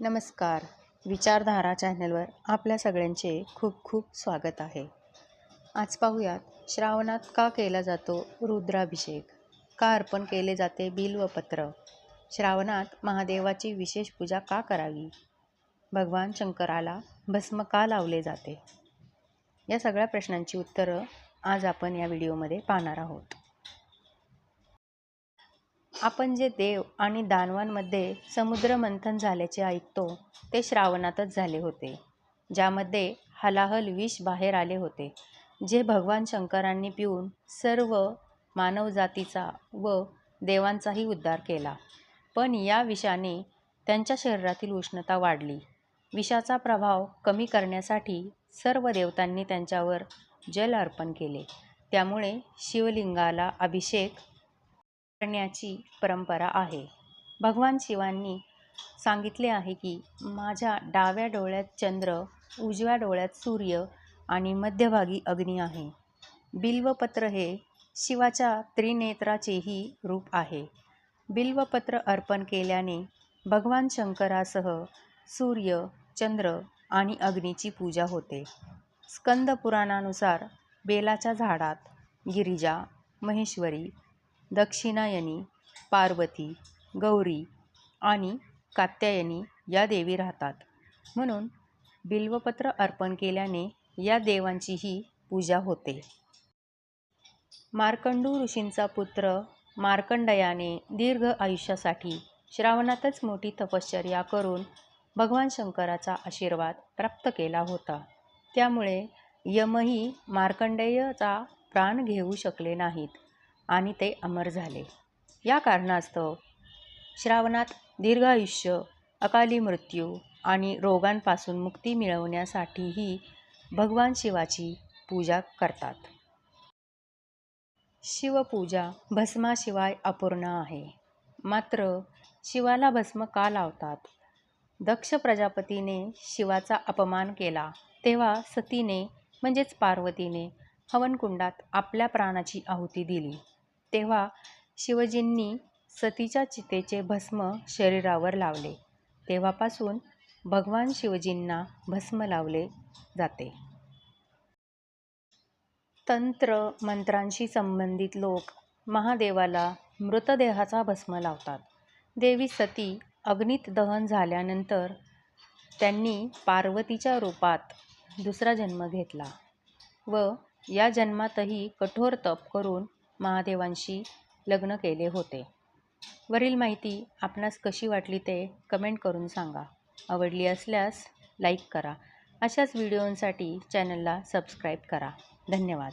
नमस्कार. विचारधारा चॅनलवर आपल्या सगळ्यांचे खूप खूप स्वागत आहे. आज पाहूयात श्रावणात का केला जातो रुद्राभिषेक? का अर्पण केले जाते बिल्वपत्र श्रावणात महादेवाची विशेष पूजा का करावी? भगवान शंकराला भस्म का लावले जाते? या सगळ्या प्रश्नांची उत्तरं आज आपण या व्हिडिओमध्ये पाहणार आहोत. आपण जे देव आणि दानवांमध्ये समुद्र मंथन झाल्याचे ऐकतो ते श्रावणातच झाले होते ज्यामध्ये हलाहल विष बाहेर आले होते जे भगवान शंकरांनी पिऊन सर्व मानवजातीचा व देवांचाही उद्धार केला. पण या विषाने त्यांच्या शरीरातील उष्णता वाढली. विषाचा प्रभाव कमी करण्यासाठी सर्व देवतांनी त्यांच्यावर जल अर्पण केले. त्यामुळे शिवलिंगाला अभिषेक करण्याची परंपरा आहे. भगवान शिवांनी सांगितले आहे की माझ्या डाव्या डोळ्यात चंद्र उजव्या डोळ्यात सूर्य आणि मध्यभागी अग्नी आहे. बिल्वपत्र हे शिवाच्या त्रिनेत्राचेही रूप आहे. बिल्वपत्र अर्पण केल्याने भगवान शंकरासह सूर्य चंद्र आणि अग्नीची पूजा होते. स्कंद पुराणानुसार बेलाच्या झाडात गिरिजा महेश्वरी दक्षिणायनी पार्वती गौरी आणि कात्यायनी या देवी राहतात. म्हणून बिल्वपत्र अर्पण केल्याने या देवांचीही पूजा होते. मार्कंडू ऋषींचा पुत्र मार्कंडयाने दीर्घ आयुष्यासाठी श्रावणातच मोठी तपश्चर्या करून भगवान शंकराचा आशीर्वाद प्राप्त केला होता. त्यामुळे यमही मार्कंडेयचा प्राण घेऊ शकले नाहीत. आणि ते अमर झाले. या कारणास्तव श्रावणात दीर्घायुष्य अकाली मृत्यू आणि रोगांपासून मुक्ती मिळवण्यासाठीही भगवान शिवाची पूजा करतात. शिवपूजा भस्माशिवाय अपूर्ण आहे. मात्र शिवाला भस्म का लावतात? दक्ष प्रजापतीने शिवाचा अपमान केला तेव्हा सतीने म्हणजेच पार्वतीने हवनकुंडात आपल्या प्राणाची आहुती दिली. तेव्हा शिवजींनी सतीच्या चितेचे भस्म शरीरावर लावले. तेव्हापासून भगवान शिवजींना भस्म लावले जाते. तंत्र मंत्रांशी संबंधित लोक महादेवाला मृतदेहाचा भस्म लावतात. देवी सती अग्नीत दहन झाल्यानंतर त्यांनी पार्वतीच्या रूपात दुसरा जन्म घेतला व या जन्मातही कठोर तप करून महादेवांशी लग्न केले होते. वरील माहिती आपणास कशी वाटली ते कमेंट करून सांगा. आवडली असल्यास लाईक करा. अशाच व्हिडिओंसाठी चॅनलला सबस्क्राईब करा. धन्यवाद.